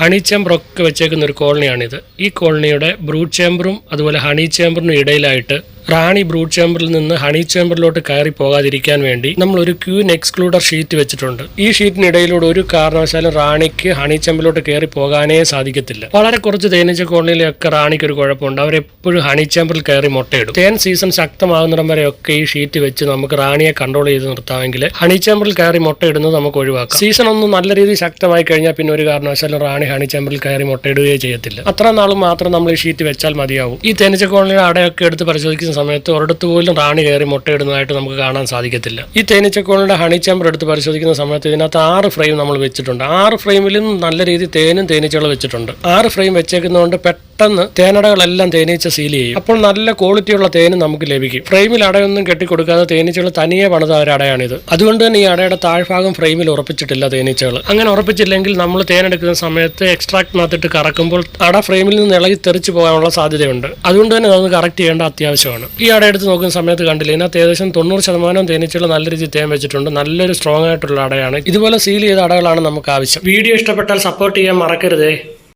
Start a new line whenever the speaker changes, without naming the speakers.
Honey chamber ഒക്കെ വെച്ചേക്കുന്ന ഒരു കോളനിയാണിത്. ഈ കോളനിയുടെ ബ്രൂഡ് ചേംബറും അതുപോലെ ഹണി ചേമ്പറിനും ഇടയിലായിട്ട് റാണി ബ്രൂഡ് ചേമ്പറിൽ നിന്ന് ഹണി ചേമ്പറിലോട്ട് കയറി പോകാതിരിക്കാൻ വേണ്ടി നമ്മൾ ഒരു ക്യൂൻ എക്സ്ക്ലൂഡർ ഷീറ്റ് വെച്ചിട്ടുണ്ട്. ഈ ഷീറ്റിനിടയിലൂടെ ഒരു കാരണവശാലും റാണിക്ക് ഹണി ചേമ്പറിലോട്ട് കയറി പോകാനേ സാധിക്കത്തില്ല. വളരെ കുറച്ച് തേനീച്ച കോളനിയിലൊക്കെ റാണിക്ക് ഒരു കുഴപ്പമുണ്ട്. അവരെപ്പോഴും ഹണി ചേമ്പറിൽ കയറി മുട്ടയിടും. തേൻ സീസൺ ശക്തമാകുന്നിടം വരെയൊക്കെ ഈ ഷീറ്റ് വെച്ച് നമുക്ക് റാണിയെ കൺട്രോൾ ചെയ്ത് നിർത്താമെങ്കിൽ ഹണി ചേമ്പറിൽ കയറി മുട്ടയിടുന്നത് നമുക്ക് ഒഴിവാക്കാം. സീസൺ ഒന്ന് നല്ല രീതിയിൽ ശക്തമായി കഴിഞ്ഞാൽ പിന്നെ ഒരു കാരണവശാലും റാണി ഹണി ചേമ്പറിൽ കയറി മുട്ടയിടുകയേ ചെയ്യത്തില്ല. അത്ര നാൾ മാത്രം നമ്മൾ ഈ ഷീറ്റ് വെച്ചാൽ മതിയാവും. ഈ തേനീച്ച കോളനിയുടെ അടയൊക്കെ എടുത്ത് പരിശോധിക്കുന്ന സമയത്ത് ഒരിടത്ത് പോലും റാണി കയറി മുട്ടയിടുന്നതായിട്ട് നമുക്ക് കാണാൻ സാധിക്കത്തില്ല. ഈ തേനീച്ചക്കോളിന്റെ ഹണി ചേമ്പർ എടുത്ത് പരിശോധിക്കുന്ന സമയത്ത് ഇതിനകത്ത് ആറ് ഫ്രെയിം നമ്മൾ വെച്ചിട്ടുണ്ട്. ആറ് ഫ്രെയിമിലും നല്ല രീതി തേനും തേനീച്ചകളും വെച്ചിട്ടുണ്ട്. ആറ് ഫ്രെയിം വെച്ചേക്കുന്നതുകൊണ്ട് പെട്ടെന്ന് തേനടകളെല്ലാം തേനീച്ച സീൽ ചെയ്യും. അപ്പോൾ നല്ല ക്വാളിറ്റിയുള്ള തേനും നമുക്ക് ലഭിക്കും. ഫ്രെയിമിൽ അടയൊന്നും കെട്ടിക്കൊടുക്കാതെ തേനീച്ചകൾ തനിയെ പണിത ഒരു അടയാണിത്. അതുകൊണ്ട് തന്നെ ഈ അടയുടെ താഴ്ഭാഗം ഫ്രെയിമിൽ ഉറപ്പിച്ചിട്ടില്ല തേനീച്ചകൾ. അങ്ങനെ ഉറപ്പിച്ചില്ലെങ്കിൽ നമ്മൾ തേനെടുക്കുന്ന സമയത്ത് എക്സ്ട്രാക്റ്റിനകത്തിട്ട് കറക്കുമ്പോൾ അട ഫ്രെയിമിൽ നിന്ന് ഇളകി തെറിച്ചു പോകാനുള്ള സാധ്യതയുണ്ട്. അതുകൊണ്ട് തന്നെ അത് കറക്റ്റ് ചെയ്യേണ്ട അത്യാവശ്യമാണ്. ഈ അട എടുത്ത് നോക്കുന്ന സമയത്ത് കണ്ടില്ല ഇതിനകത്ത് ഏകദേശം തൊണ്ണൂറ് ശതമാനം തേനീച്ചകൾ നല്ല രീതിയിൽ തേൻ വെച്ചിട്ടുണ്ട്. നല്ലൊരു സ്ട്രോങ് ആയിട്ടുള്ള അടയാണ്. ഇതുപോലെ സീൽ ചെയ്ത അടകളാണ് നമുക്ക് ആവശ്യം. വീഡിയോ ഇഷ്ടപ്പെട്ടാൽ സപ്പോർട്ട് ചെയ്യാൻ മറക്കരുതേ.